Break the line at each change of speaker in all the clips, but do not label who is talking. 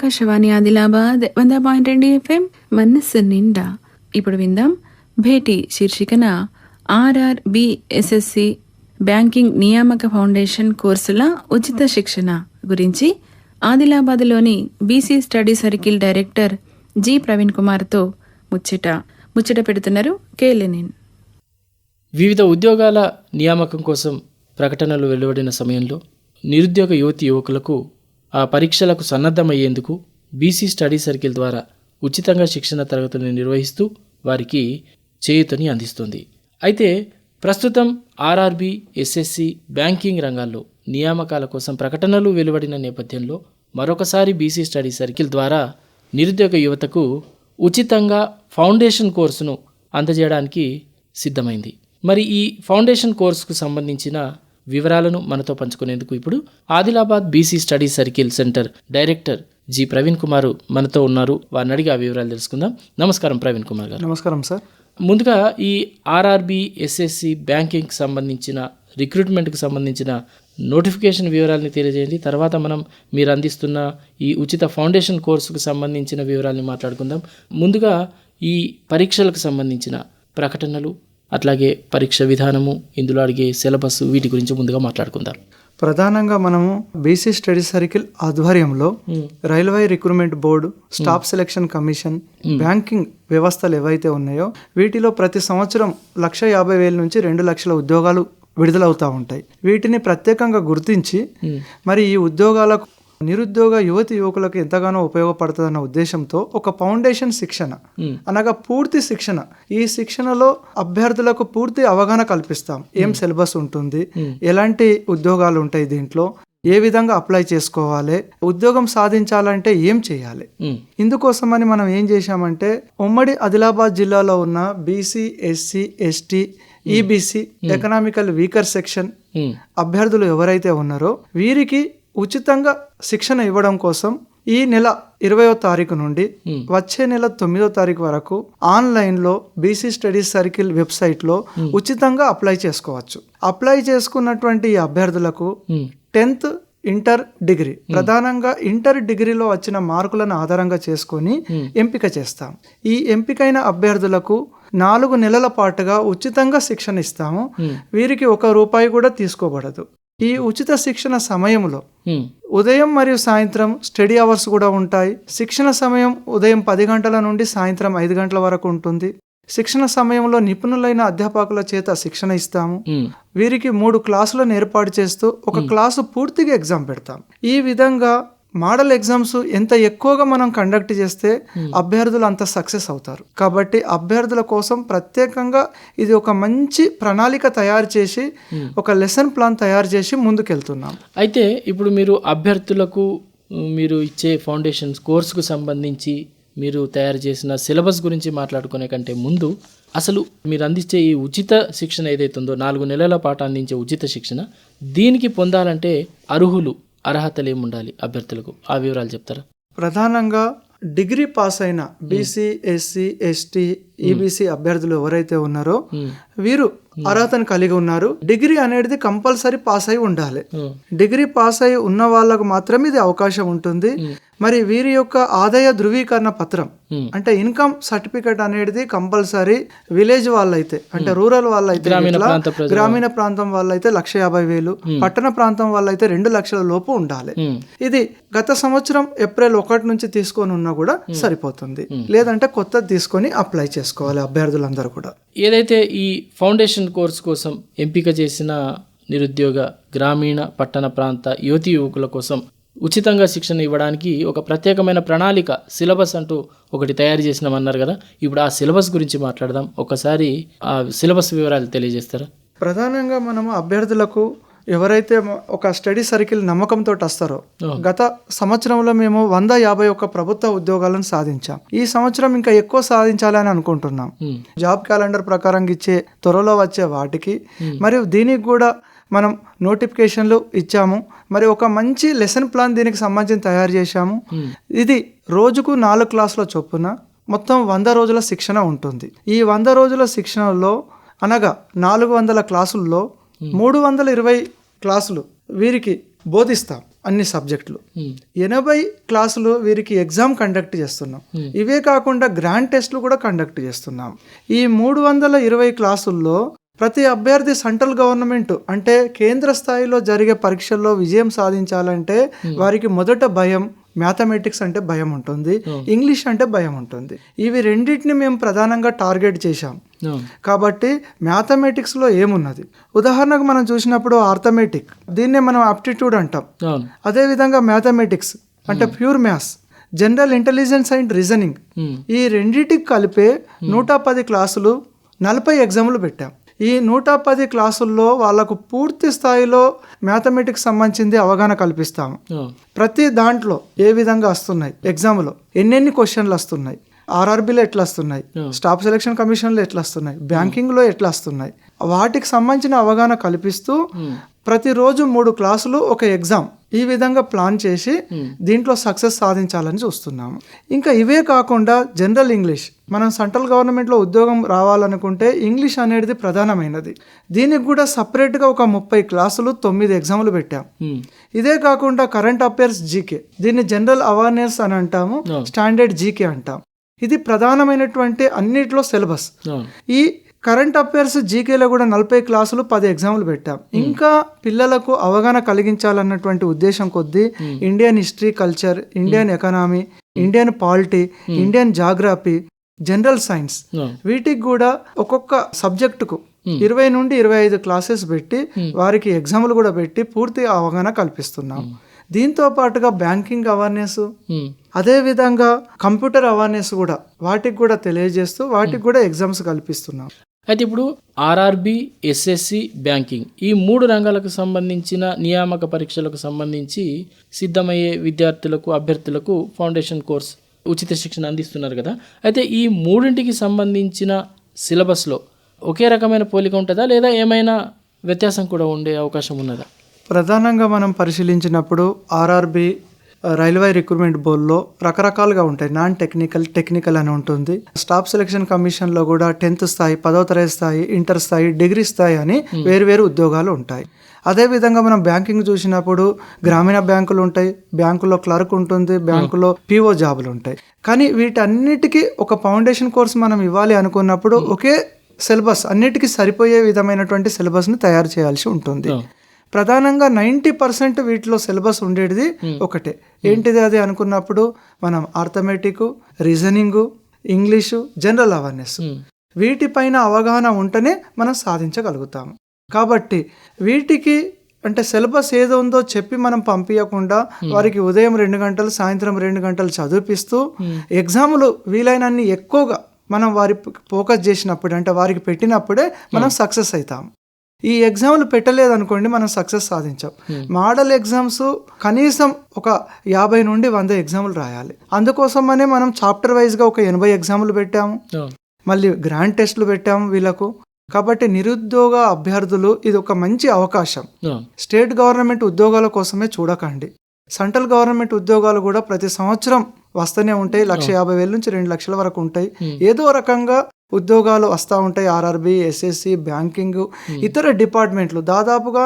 ఆకాశవాణి ఆదిలాబాద్ వంద పాయింట్ రెండు ఎఫ్ఎం మనస్సు నిండా. ఇప్పుడు విందాం. భేటీ శీర్షికన ఆర్ఆర్బిఎస్ఎస్సి బ్యాంకింగ్ నియామక ఫౌండేషన్ కోర్సుల ఉచిత శిక్షణ గురించి ఆదిలాబాద్లోని BC study circle director G. Praveen కుమార్తో ముచ్చట. ముచ్చట పెడుతున్నారు కేలెనిన్
వివిధ ఉద్యోగాల నియామకం కోసం ప్రకటనలు వెలువడిన సమయంలో నిరుద్యోగ యువతి యువకులకు ఆ పరీక్షలకు సన్నద్ధమయ్యేందుకు బీసీ స్టడీ సర్కిల్ ద్వారా ఉచితంగా శిక్షణ తరగతులను నిర్వహిస్తూ వారికి చేయూతని అందిస్తుంది. అయితే ప్రస్తుతం ఆర్ఆర్బి ఎస్ఎస్సి బ్యాంకింగ్ రంగాల్లో నియామకాల కోసం ప్రకటనలు వెలువడిన నేపథ్యంలో మరొకసారి బీసీ స్టడీ సర్కిల్ ద్వారా నిరుద్యోగ యువతకు ఉచితంగా ఫౌండేషన్ కోర్సును అందజేయడానికి సిద్ధమైంది. మరి ఈ ఫౌండేషన్ కోర్సుకు సంబంధించిన వివరాలను మనతో పంచుకునేందుకు ఇప్పుడు Adilabad BC study circle centre director G Praveen Kumar మనతో ఉన్నారు. వారిని అడిగి ఆ వివరాలు తెలుసుకుందాం. నమస్కారం ప్రవీణ్ కుమార్ గారు.
నమస్కారం సార్.
ముందుగా ఈ ఆర్ఆర్బి ఎస్ఎస్సి బ్యాంకింగ్కి సంబంధించిన రిక్రూట్మెంట్కి సంబంధించిన నోటిఫికేషన్ వివరాలని తెలియజేయండి. తర్వాత మనం మీరు అందిస్తున్న ఈ ఉచిత ఫౌండేషన్ కోర్సుకు సంబంధించిన వివరాలని మాట్లాడుకుందాం. ముందుగా ఈ పరీక్షలకు సంబంధించిన ప్రకటనలు అట్లాగే పరీక్ష విధానము ఇందులో అడిగే సిలబస్ వీటి గురించి ముందుగా మాట్లాడుకుందాం.
ప్రధానంగా మనము బీసీ స్టడీ సర్కిల్ ఆధ్వర్యంలో railway recruitment board staff selection commission banking వ్యవస్థలు ఏవైతే ఉన్నాయో వీటిలో ప్రతి సంవత్సరం లక్ష యాభై వేల నుంచి రెండు లక్షల ఉద్యోగాలు విడుదలవుతూ ఉంటాయి. వీటిని ప్రత్యేకంగా గుర్తించి మరి ఈ ఉద్యోగాలకు నిరుద్యోగ యువతి యువకులకు ఎంతగానో ఉపయోగపడుతుందన్న ఉద్దేశంతో ఒక ఫౌండేషన్ శిక్షణ అనగా పూర్తి శిక్షణ. ఈ శిక్షణలో అభ్యర్థులకు పూర్తి అవగాహన కల్పిస్తాం. ఏం సిలబస్ ఉంటుంది ఎలాంటి ఉద్యోగాలు ఉంటాయి దీంట్లో ఏ విధంగా అప్లై చేసుకోవాలి ఉద్యోగం సాధించాలంటే ఏం చేయాలి? ఇందుకోసమని మనం ఏం చేశామంటే ఉమ్మడి ఆదిలాబాద్ జిల్లాలో ఉన్న BC SC ST EBC economical weaker section అభ్యర్థులు ఎవరైతే ఉన్నారో వీరికి ఉచితంగా శిక్షణ ఇవ్వడం కోసం ఈ నెల ఇరవయో తారీఖు నుండి వచ్చే నెల తొమ్మిదో తారీఖు వరకు ఆన్లైన్లో బీసీ స్టడీస్ సర్కిల్ వెబ్సైట్లో ఉచితంగా అప్లై చేసుకోవచ్చు. అప్లై చేసుకున్నటువంటి ఈ అభ్యర్థులకు
ఉమ్,
టెన్త్ ఇంటర్ డిగ్రీ ప్రధానంగా ఇంటర్ డిగ్రీలో వచ్చిన మార్కులను ఆధారంగా చేసుకొని ఎంపిక చేస్తాం. ఈ ఎంపికైన అభ్యర్థులకు నాలుగు నెలల పాటుగా ఉచితంగా శిక్షణ ఇస్తాము. వీరికి ఒక రూపాయి కూడా తీసుకోబడదు. ఈ ఉచిత శిక్షణ సమయంలో ఉదయం మరియు సాయంత్రం స్టడీ అవర్స్ కూడా ఉంటాయి. శిక్షణ సమయం ఉదయం పది గంటల నుండి సాయంత్రం ఐదు గంటల వరకు ఉంటుంది. శిక్షణ సమయంలో నిపుణులైన అధ్యాపకుల చేత శిక్షణ ఇస్తాము. వీరికి మూడు క్లాసులను ఏర్పాటు చేస్తూ ఒక క్లాసు పూర్తిగా ఎగ్జామ్ పెడతాం ఈ విధంగా మోడల్ ఎగ్జామ్స్ ఎంత ఎక్కువగా మనం కండక్ట్ చేస్తే అభ్యర్థులు అంత సక్సెస్ అవుతారు. కాబట్టి అభ్యర్థుల కోసం ప్రత్యేకంగా ఇది ఒక మంచి ప్రణాళిక తయారు చేసి ఒక లెసన్ ప్లాన్ తయారు చేసి ముందుకెళ్తున్నాం.
అయితే ఇప్పుడు మీరు అభ్యర్థులకు మీరు ఇచ్చే ఫౌండేషన్ కోర్సుకు సంబంధించి మీరు తయారు చేసిన సిలబస్ గురించి మాట్లాడుకునే కంటే ముందు అసలు మీరు అందించే ఈ ఉచిత శిక్షణ ఏదైతే ఉందో నాలుగు నెలల పాటు అందించే ఉచిత శిక్షణ దీనికి పొందాలంటే అర్హులు అర్హతలు ఏమి ఉండాలి అభ్యర్థులకు? ఆ వివరాలు చెప్తారా?
ప్రధానంగా డిగ్రీ పాస్ అయిన బీసీ ఎస్సీ ఎస్టీ ఈబీసీ అభ్యర్థులు ఎవరైతే ఉన్నారో వీరు అర్హతను కలిగి ఉన్నారు. డిగ్రీ అనేది కంపల్సరీ పాస్ అయి ఉండాలి. డిగ్రీ పాస్ అయి ఉన్న వాళ్ళకు మాత్రమే ఇది అవకాశం ఉంటుంది. మరి వీరి యొక్క ఆదాయ ధృవీకరణ పత్రం. అంటే ఇన్కమ్ సర్టిఫికేట్ అనేది కంపల్సరీ విలేజ్ వాళ్ళైతే అంటే రూరల్ వాళ్ళైతే
గ్రామీణ ప్రాంత
వాళ్ళైతే లక్ష యాభై వేలు పట్టణ ప్రాంతం వాళ్ళైతే రెండు లక్షల లోపు ఉండాలి. ఇది గత సంవత్సరం ఏప్రిల్ ఒకటి నుంచి తీసుకొని ఉన్నా కూడా సరిపోతుంది. లేదంటే కొత్తది తీసుకొని అప్లై చేసుకోవాలి అభ్యర్థులందరూ కూడా.
ఏదైతే ఈ ఫౌండేషన్ కోర్స్ కోసం ఎంపిక చేసిన నిరుద్యోగ గ్రామీణ పట్టణ ప్రాంత యువతి యువకుల కోసం ఉచితంగా శిక్షణ ఇవ్వడానికి ఒక ప్రత్యేకమైన ప్రణాళిక సిలబస్ అంటూ ఒకటి తయారు చేసినామన్నారు కదా. ఇప్పుడు ఆ సిలబస్ గురించి మాట్లాడదాం. ఒకసారి ఆ సిలబస్ వివరాలు తెలియజేస్తారా?
ప్రధానంగా మనము అభ్యర్థులకు ఎవరైతే ఒక స్టడీ సర్కిల్ నమ్మకంతో వస్తారో గత సంవత్సరంలో మేము వంద యాభై ఒక్క ప్రభుత్వ ఉద్యోగాలను సాధించాం. ఈ సంవత్సరం ఇంకా ఎక్కువ సాధించాలని అనుకుంటున్నాం. జాబ్ క్యాలెండర్ ప్రకారం ఇచ్చే త్వరలో వచ్చే వాటికి మరియు దీనికి కూడా మనం నోటిఫికేషన్లు ఇచ్చాము. మరి ఒక మంచి లెసన్ ప్లాన్ దీనికి సంబంధించి తయారు చేశాము. ఇది రోజుకు నాలుగు క్లాసుల చొప్పున మొత్తం వంద రోజుల శిక్షణ ఉంటుంది. ఈ వంద రోజుల శిక్షణలో అనగా నాలుగు వందల క్లాసుల్లో మూడు వందల ఇరవై క్లాసులు వీరికి బోధిస్తాం అన్ని సబ్జెక్టులు.
ఉమ్,
ఎనభై క్లాసులు వీరికి ఎగ్జామ్ కండక్ట్ చేస్తున్నాం. ఇవే కాకుండా గ్రాండ్ టెస్ట్లు కూడా కండక్ట్ చేస్తున్నాం. ఈ మూడు వందల ఇరవై క్లాసుల్లో ప్రతి అభ్యర్థి సెంట్రల్ గవర్నమెంట్ అంటే కేంద్ర స్థాయిలో జరిగే పరీక్షల్లో విజయం సాధించాలంటే వారికి మొదట భయం మ్యాథమెటిక్స్ అంటే భయం ఉంటుంది ఇంగ్లీష్ అంటే భయం ఉంటుంది. ఇవి రెండింటిని మేము ప్రధానంగా టార్గెట్ చేశాం.
అవును
కాబట్టి మ్యాథమెటిక్స్లో ఏమున్నది? ఉదాహరణకు మనం చూసినప్పుడు ఆర్థమెటిక్ దీన్నే మనం ఆప్టిట్యూడ్ అంటాం. అదేవిధంగా మ్యాథమెటిక్స్ అంటే pure maths general intelligence and reasoning ఈ రెండిటికి కలిపే నూట పది క్లాసులు నలభై ఎగ్జామ్లు పెట్టాం. ఈ నూట పది క్లాసుల్లో వాళ్ళకు పూర్తి స్థాయిలో మ్యాథమెటిక్స్ సంబంధించింది అవగాహన కల్పిస్తాము. ప్రతి దాంట్లో ఏ విధంగా వస్తున్నాయి? ఎగ్జామ్లో ఎన్నెన్ని క్వశ్చన్లు వస్తున్నాయి? ఆర్ఆర్బీలో ఎట్లా వస్తున్నాయి? స్టాఫ్ సెలక్షన్ కమిషన్లో ఎట్లా వస్తున్నాయి? బ్యాంకింగ్లో ఎట్లా వస్తున్నాయి? వాటికి సంబంధించిన అవగాహన కల్పిస్తూ ప్రతిరోజు మూడు క్లాసులు ఒక ఎగ్జామ్ ఈ విధంగా ప్లాన్ చేసి దీంట్లో సక్సెస్ సాధించాలని చూస్తున్నాము. ఇంకా ఇవే కాకుండా జనరల్ ఇంగ్లీష్. మనం సెంట్రల్ గవర్నమెంట్లో ఉద్యోగం రావాలనుకుంటే ఇంగ్లీష్ అనేది ప్రధానమైనది. దీనికి కూడా సపరేట్గా ఒక ముప్పై క్లాసులు తొమ్మిది ఎగ్జామ్లు పెట్టాం.
ఉమ్,
ఇదే కాకుండా కరెంట్ అఫైర్స్ జీకే. దీన్ని జనరల్ అవేర్నెస్ అని అంటాము స్టాండర్డ్ జీకే అంటాం. ఇది ప్రధానమైనటువంటి అన్నిట్లో సిలబస్. ఈ కరెంట్ అఫైర్స్ జీకేలో కూడా నలభై క్లాసులు పది ఎగ్జామ్లు పెట్టాం. ఇంకా పిల్లలకు అవగాహన కలిగించాలన్నటువంటి ఉద్దేశం కొద్దీ Indian history culture Indian economy Indian polity Indian geography general science వీటికి కూడా ఒక్కొక్క సబ్జెక్టుకు ఇరవై నుండి ఇరవై ఐదు క్లాసెస్ పెట్టి వారికి ఎగ్జామ్లు కూడా పెట్టి పూర్తి అవగాహన కల్పిస్తున్నాం. దీంతో పాటుగా బ్యాంకింగ్ అవేర్నెస్ అదే విధంగా కంప్యూటర్ అవేర్నెస్ కూడా వాటికి కూడా తెలియజేస్తూ వాటికి కూడా ఎగ్జామ్స్ కల్పిస్తున్నాం.
అయితే ఇప్పుడు ఆర్ఆర్బి ఎస్ఎస్సి బ్యాంకింగ్ ఈ మూడు రంగాలకు సంబంధించిన నియామక పరీక్షలకు సంబంధించి సిద్ధమయ్యే విద్యార్థులకు అభ్యర్థులకు ఫౌండేషన్ కోర్స్ ఉచిత శిక్షణ అందిస్తున్నారు కదా. అయితే ఈ మూడింటికి సంబంధించిన సిలబస్లో ఒకే రకమైన పోలిక ఉంటుందా? లేదా ఏమైనా వ్యత్యాసం కూడా ఉండే అవకాశం ఉన్నదా?
ప్రధానంగా మనం పరిశీలించినప్పుడు ఆర్ఆర్బి రైల్వే రిక్రూట్మెంట్ బోర్డులో రకరకాలుగా ఉంటాయి. నాన్ టెక్నికల్ టెక్నికల్ అని ఉంటుంది. స్టాఫ్ సెలక్షన్ కమిషన్లో కూడా టెన్త్ స్థాయి పదవ తరగతి స్థాయి ఇంటర్ స్థాయి డిగ్రీ స్థాయి అని వేరువేరు ఉద్యోగాలు ఉంటాయి. అదేవిధంగా మనం బ్యాంకింగ్ చూసినప్పుడు గ్రామీణ బ్యాంకులు ఉంటాయి. బ్యాంకులో క్లర్క్ ఉంటుంది. బ్యాంకులో పిఓ జాబులు ఉంటాయి. కానీ వీటన్నిటికీ ఒక ఫౌండేషన్ కోర్స్ మనం ఇవ్వాలి అనుకున్నప్పుడు ఒకే సిలబస్ అన్నిటికీ సరిపోయే విధమైనటువంటి సిలబస్ని తయారు చేయాల్సి ఉంటుంది. ప్రధానంగా నైంటీ పర్సెంట్ వీటిలో సిలబస్ ఉండేది ఒకటే. ఏంటిది అది అనుకున్నప్పుడు? మనం arithmetic reasoning English general awareness వీటిపైన అవగాహన ఉంటేనే మనం సాధించగలుగుతాము. కాబట్టి వీటికి అంటే సిలబస్ ఏదో ఉందో చెప్పి మనం పంపించకుండా వారికి ఉదయం రెండు గంటలు సాయంత్రం రెండు గంటలు చదివిపిస్తూ ఎగ్జాములు వీలైనన్ని ఎక్కువగా మనం వారి ఫోకస్ చేసినప్పుడు అంటే వారికి పెట్టినప్పుడే మనం సక్సెస్ అవుతాం. ఈ ఎగ్జామ్లు పెట్టలేదు అనుకోండి మనం సక్సెస్ సాధించాం. మోడల్ ఎగ్జామ్స్ కనీసం ఒక యాభై నుండి వంద ఎగ్జామ్లు రాయాలి. అందుకోసమనే మనం చాప్టర్ వైజ్గా ఒక ఎనభై ఎగ్జామ్లు పెట్టాము.
అవును
మళ్ళీ గ్రాండ్ టెస్ట్లు పెట్టాము వీళ్ళకు. కాబట్టి నిరుద్యోగ అభ్యర్థులు ఇది ఒక మంచి అవకాశం.
అవును
స్టేట్ గవర్నమెంట్ ఉద్యోగాల కోసమే చూడకండి. సెంట్రల్ గవర్నమెంట్ ఉద్యోగాలు కూడా ప్రతి సంవత్సరం వస్తూనే ఉంటాయి. లక్ష యాభై వేల నుంచి రెండు లక్షల వరకు ఉంటాయి. ఏదో రకంగా ఉద్యోగాలు వస్తూ ఉంటాయి ఆర్ఆర్బి ఎస్ఎస్సి బ్యాంకింగ్ ఇతర డిపార్ట్మెంట్లు. దాదాపుగా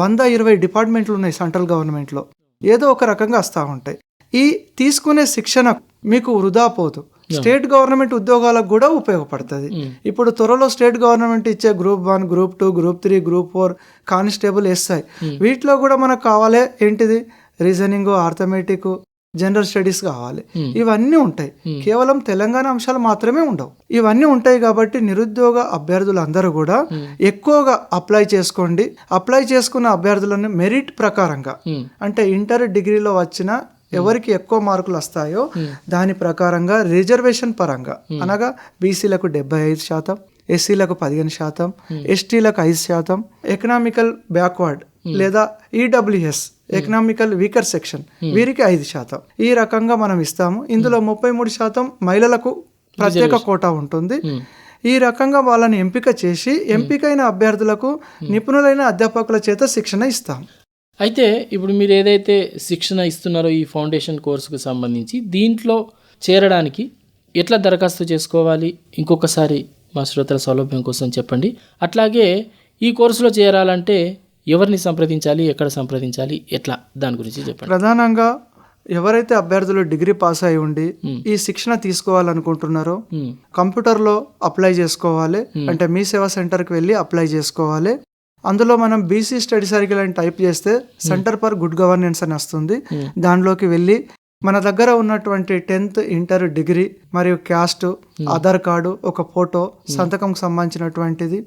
వంద ఇరవై డిపార్ట్మెంట్లు ఉన్నాయి సెంట్రల్ గవర్నమెంట్లో. ఏదో ఒక రకంగా వస్తూ ఉంటాయి. ఈ తీసుకునే శిక్షణ మీకు వృధా పోదు. స్టేట్ గవర్నమెంట్ ఉద్యోగాలకు కూడా ఉపయోగపడుతుంది. ఇప్పుడు త్వరలో స్టేట్ గవర్నమెంట్ ఇచ్చే group one group two group three group four constable SI వీటిలో కూడా మనకు కావాలి ఏంటిది? రీజనింగ్ ఆర్థమెటిక్ జనరల్ స్టడీస్ కావాలి. ఇవన్నీ ఉంటాయి. కేవలం తెలంగాణ అంశాలు మాత్రమే ఉండవు. ఇవన్నీ ఉంటాయి కాబట్టి నిరుద్యోగ అభ్యర్థులందరూ కూడా ఎక్కువగా అప్లై చేసుకోండి. అప్లై చేసుకున్న అభ్యర్థులను మెరిట్ ప్రకారంగా. అంటే ఇంటర్ డిగ్రీలో వచ్చిన ఎవరికి ఎక్కువ మార్కులు వస్తాయో దాని ప్రకారంగా రిజర్వేషన్ పరంగా. అనగా బీసీలకు డెబ్బై ఐదు శాతం ఎస్సీలకు పదిహేను శాతం ఎస్టీలకు ఐదు శాతం. ఎకనామికల్ బ్యాక్వర్డ్ లేదా ఈడబ్ల్యూఎస్ ఎకనామికల్ వీకర్ సెక్షన్ వీరికి ఐదు శాతం. ఈ రకంగా మనం ఇస్తాము. ఇందులో ముప్పై మూడు శాతం మహిళలకు ప్రత్యేక కోటా ఉంటుంది. ఈ రకంగా వాళ్ళని ఎంపిక చేసి ఎంపికైన అభ్యర్థులకు నిపుణులైన అధ్యాపకుల చేత శిక్షణ ఇస్తాం.
అయితే ఇప్పుడు మీరు ఏదైతే శిక్షణ ఇస్తున్నారో ఈ ఫౌండేషన్ కోర్సుకు సంబంధించి దీంట్లో చేరడానికి ఎట్లా దరఖాస్తు చేసుకోవాలి? ఇంకొకసారి మా శ్రోతల సౌలభ్యం కోసం చెప్పండి. అట్లాగే ఈ కోర్సులో చేరాలంటే ఎవరిని సంప్రదించాలి ఎక్కడ సంప్రదించాలి ఎట్లా? దాని గురించి చెప్పండి.
ప్రధానంగా ఎవరైతే అభ్యర్థులు డిగ్రీ పాస్ అయి ఉండి. ఈ శిక్షణ తీసుకోవాలనుకుంటున్నారో కంప్యూటర్లో అప్లై చేసుకోవాలి. అంటే మీ సేవా సెంటర్కి వెళ్ళి అప్లై చేసుకోవాలి. అందులో మనం బీసీ స్టడీ సర్కిల్ అని టైప్ చేస్తే సెంటర్ ఫర్ గుడ్ గవర్నెన్స్ అని వస్తుంది. దానిలోకి వెళ్ళి మన దగ్గర ఉన్నటువంటి టెన్త్ ఇంటర్ డిగ్రీ మరియు క్యాస్ట్ ఆధార్ కార్డు ఒక ఫోటో సంతకంకి సంబంధించినటువంటిది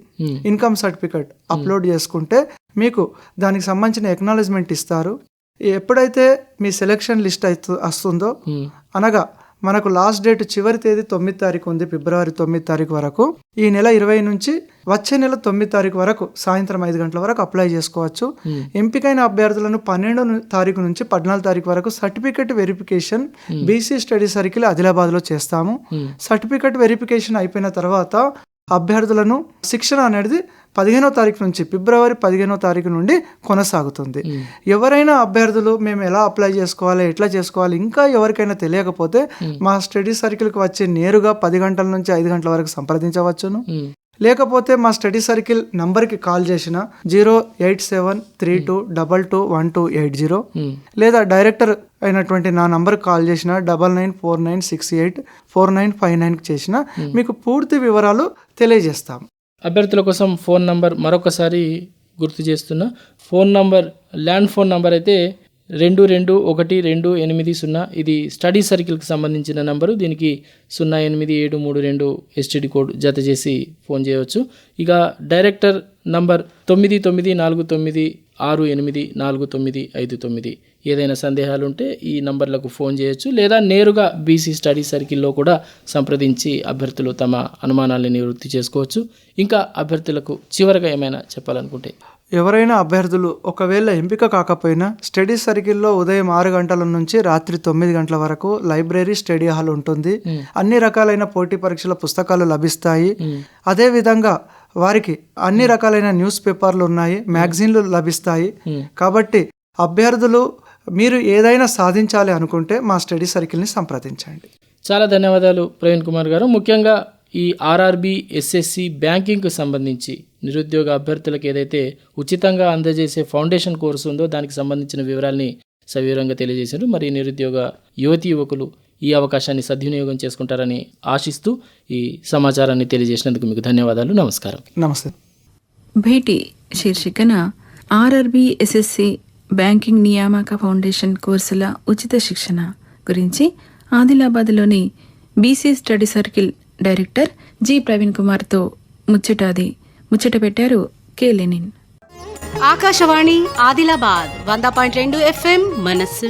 ఇన్కమ్ సర్టిఫికెట్ అప్లోడ్ చేసుకుంటే మీకు దానికి సంబంధించిన ఎక్నాలజ్మెంట్ ఇస్తారు. ఎప్పుడైతే మీ సెలెక్షన్ లిస్ట్ అయితే వస్తుందో
ఉమ్,
అనగా మనకు లాస్ట్ డేట్ చివరి తేదీ తొమ్మిది తారీఖు ఉంది ఫిబ్రవరి తొమ్మిది తారీఖు వరకు. ఈ నెల ఇరవై నుంచి వచ్చే నెల తొమ్మిది తారీఖు వరకు సాయంత్రం ఐదు గంటల వరకు అప్లై చేసుకోవచ్చు.
ఉమ్,
ఎంపికైన అభ్యర్థులను పన్నెండు తారీఖు నుంచి పద్నాలుగు తారీఖు వరకు certificate verification BC study circle ఆదిలాబాద్లో చేస్తాము. సర్టిఫికెట్ వెరిఫికేషన్ అయిపోయిన తర్వాత అభ్యర్థులను శిక్షణ అనేది పదిహేనో తారీఖు నుంచి ఫిబ్రవరి పదిహేనో తారీఖు నుండి కొనసాగుతుంది. ఎవరైనా అభ్యర్థులు మేము ఎలా అప్లై చేసుకోవాలి ఎట్లా చేసుకోవాలి ఇంకా ఎవరికైనా తెలియకపోతే మా స్టడీ సర్కిల్కి వచ్చి నేరుగా పది గంటల నుంచి ఐదు గంటల వరకు సంప్రదించవచ్చును. లేకపోతే మా స్టడీ సర్కిల్ నంబర్కి కాల్ చేసిన zero eight seven three two double two one two eight zero. లేదా డైరెక్టర్ అయినటువంటి నా నంబర్కి కాల్ చేసిన double nine four nine six eight four nine five నైన్కి చేసిన మీకు పూర్తి వివరాలు తెలియజేస్తాం.
అభ్యర్థుల కోసం ఫోన్ నంబర్ మరొకసారి గుర్తు చేస్తున్నా. Phone number land phone number అయితే రెండు రెండు ఒకటి రెండు ఎనిమిది సున్నా. ఇది స్టడీ సర్కిల్కి సంబంధించిన నంబరు. దీనికి సున్నా ఎనిమిది ఏడు మూడు రెండు ఎస్టీడీ కోడ్ జత చేసి ఫోన్ చేయవచ్చు. ఇక డైరెక్టర్ నంబర్ తొమ్మిది తొమ్మిది నాలుగు తొమ్మిది ఆరు ఎనిమిది నాలుగు తొమ్మిది ఐదు తొమ్మిది. ఏదైనా సందేహాలు ఉంటే ఈ నంబర్లకు ఫోన్ చేయొచ్చు లేదా నేరుగా బీసీ స్టడీ సర్కిల్లో కూడా సంప్రదించి అభ్యర్థులు తమ అనుమానాలను నివృత్తి చేసుకోవచ్చు. ఇంకా అభ్యర్థులకు చివరగా ఏమైనా చెప్పాలనుకుంటే?
ఎవరైనా అభ్యర్థులు ఒకవేళ ఎంపిక కాకపోయినా స్టడీ సర్కిల్లో ఉదయం ఆరు గంటల నుంచి రాత్రి తొమ్మిది గంటల వరకు లైబ్రరీ స్టడీ హాల్ ఉంటుంది. అన్ని రకాలైన పోటీ పరీక్షల పుస్తకాలు లభిస్తాయి. అదే విధంగా వారికి అన్ని రకాలైన న్యూస్ పేపర్లు ఉన్నాయి మ్యాగజైన్లు లభిస్తాయి. కాబట్టి అభ్యర్థులు మీరు ఏదైనా సాధించాలి అనుకుంటే మా స్టడీ సర్కిల్ని సంప్రదించండి.
చాలా ధన్యవాదాలు ప్రవీణ్ కుమార్ గారు. ముఖ్యంగా ఈ ఆర్ఆర్బి ఎస్ఎస్సి బ్యాంకింగ్కు సంబంధించి నిరుద్యోగ అభ్యర్థులకు ఏదైతే ఉచితంగా అందజేసే ఫౌండేషన్ కోర్సు ఉందో దానికి సంబంధించిన వివరాల్ని సవివరంగా తెలియజేశారు. మరి నిరుద్యోగ యువతి యువకులు ఈ అవకాశాన్ని సద్వినియోగం చేసుకుంటారని ఆశిస్తూ ఈ సమాచారాన్ని తెలియజేసినందుకు మీకు ధన్యవాదాలు. నమస్కారం.
నమస్తే.
భేటీ శీర్షికన ఆర్ఆర్బి ఎస్ఎస్సి బ్యాంకింగ్ నియామక ఫౌండేషన్ కోర్సుల ఉచిత శిక్షణ గురించి ఆదిలాబాద్లోని BC study circle director G Praveen కుమార్తో ముచ్చటాది. ముచ్చట పెట్టారు కె లెనిన్.
ఆకాశవాణి ఆదిలాబాద్ వంద పాయింట్ రెండు ఎఫ్ఎం మనస్సు